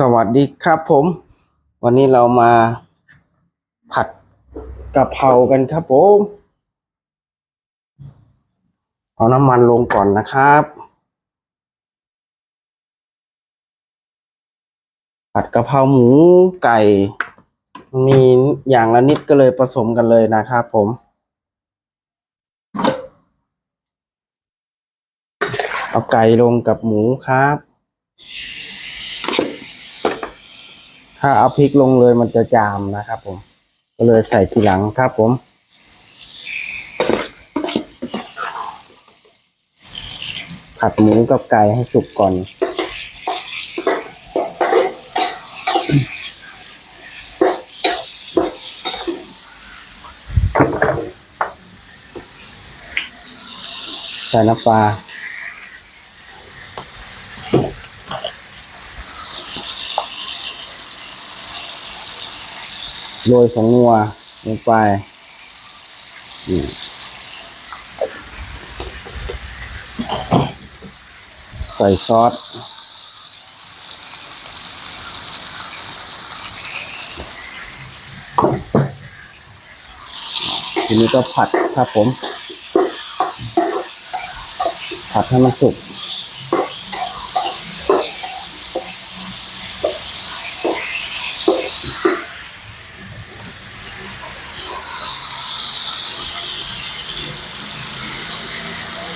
สวัสดีครับผม วันนี้เรามาผัดกะเพรากันครับผมเอาน้ำมันลงก่อนนะครับ ผัดกะเพราหมูไก่ มีอย่างละนิดก็เลยผสมกันเลยนะครับผมเอาไก่ลงกับหมูครับ ถ้าเอาพริกลงเลยมันจะจามนะครับ ผม ก็เลยใส่ทีหลังครับผมผัดหมูกับไก่ให้สุกก่อนใส่น้ำปลา โรยของนัวลงไปใส่ซอสทีนี้ก็ผัดครับผม ผัดให้มันสุก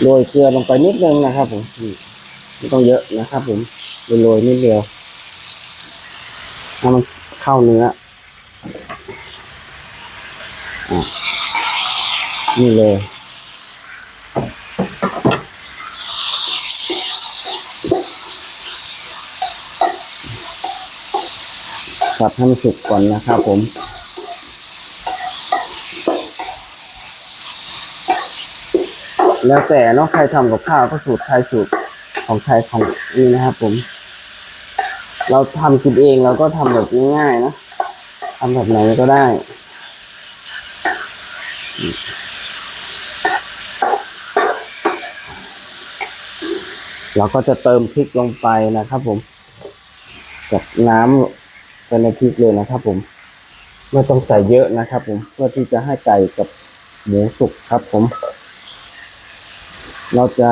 โรยเกลือลงไปนิดนึงนะครับผมไม่ต้องเยอะนะครับ ผมโรยนิดเดียวให้มันเข้าเนื้ออะนี่เลยผัดให้มันสุกก่อนนะครับผม แล้วแต่เนาะใครทำกับข้าวก็สูตรใครสูตรของใครของนี่นะครับผม เราทำกินเองเราก็ทำแบบง่ายๆนะทำแบบไหนก็ได้ เราก็จะเติมพริกลงไปนะครับผมกับน้ำไปในพริกเลยนะครับผมไม่ต้องใส่เยอะนะครับผมเพื่อที่จะให้ไก่กับหมูสุกครับผม เราจะ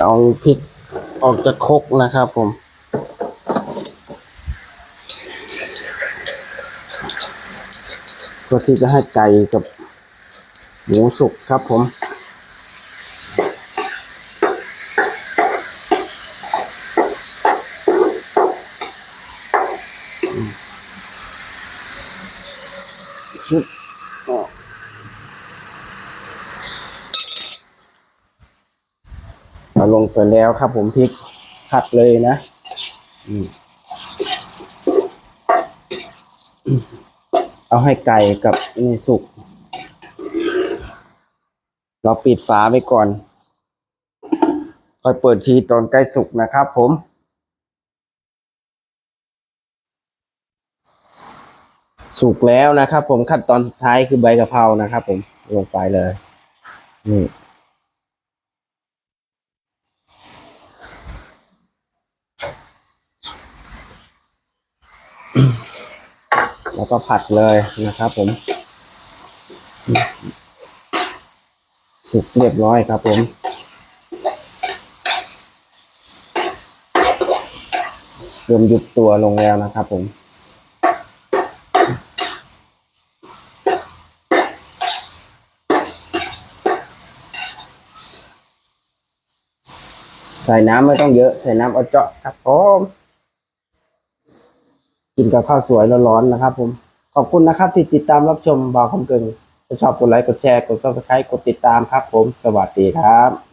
เอาพริกออกจากครกนะครับผม เพื่อที่จะให้ไก่กับหมูสุกครับผมชึบออก เราลงไปแล้วครับผมพริกผัดเลยนะเอาให้ไก่กับนี่สุก เราปิดฝาไว้ก่อน ค่อยเปิดทีตอนใกล้สุกนะครับผมสุกแล้วนะครับผมขั้นตอนสุดท้ายคือใบกะเพรานะครับผมลงไปเลยนี่ แล้วก็ผัดเลยนะครับผม สุกเรียบร้อยครับผมเริ่มยุบตัวลงแล้วนะครับผมใส่น้ำไม่ต้องเยอะ ใส่น้ำเอาเจาะครับผม กินกับข้าวสวยร้อนๆนะครับ ผมขอบคุณนะครับ ที่ติดตามรับชมบาวคำเกิงถ้าชอบกดไลค์กดแชร์กดซับสไครต์กดติดตามครับ ผมสวัสดีครับ